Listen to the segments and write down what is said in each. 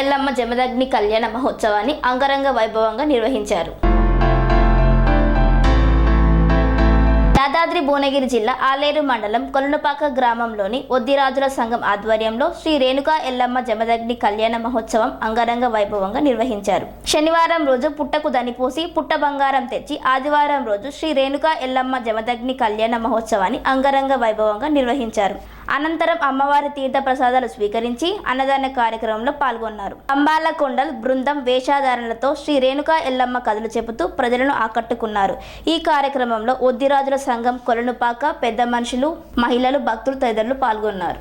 ఎల్లమ్మ జమదగ్ని కళ్యాణ మహోత్సవాన్ని అంగరంగ వైభవంగా నిర్వహించారు. యాదాద్రి భువనగిరి జిల్లా ఆలేరు మండలం కొలనుపాక గ్రామంలోని ఒద్దిరాజుల సంఘం ఆధ్వర్యంలో శ్రీ రేణుకా ఎల్లమ్మ జమదగ్ని కళ్యాణ మహోత్సవం అంగరంగ వైభవంగా నిర్వహించారు. శనివారం రోజు పుట్టకు దనిపోసి పుట్ట బంగారం తెచ్చి ఆదివారం రోజు శ్రీ రేణుకా ఎల్లమ్మ జమదగ్ని కళ్యాణ మహోత్సవాన్ని అంగరంగ వైభవంగా నిర్వహించారు. అనంతరం అమ్మవారి తీర్థ ప్రసాదాలు స్వీకరించి అన్నదాన కార్యక్రమంలో పాల్గొన్నారు. అంబాల కొండల్ బృందం వేషాధారణలతో శ్రీ రేణుకా ఎల్లమ్మ కథలు చెబుతూ ప్రజలను ఆకట్టుకున్నారు. ఈ కార్యక్రమంలో ఒద్దిరాజుల సంఘం కొలనుపాక పెద్ద మనుషులు మహిళలు భక్తులు తదితరులు పాల్గొన్నారు.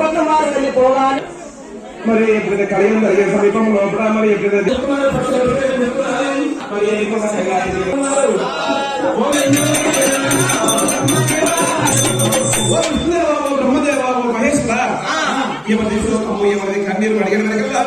మరి ఎవరి పక్క వారు వెళ్ళిపోవాలి మరి ఎప్పుడైతే కలిగి జరిగే సమీపం లోపల మరి ఎప్పుడైతే బ్రహ్మదేవబాబు, మహేశ్వర ఎవరి కన్నీరు అడిగిన వెనకాల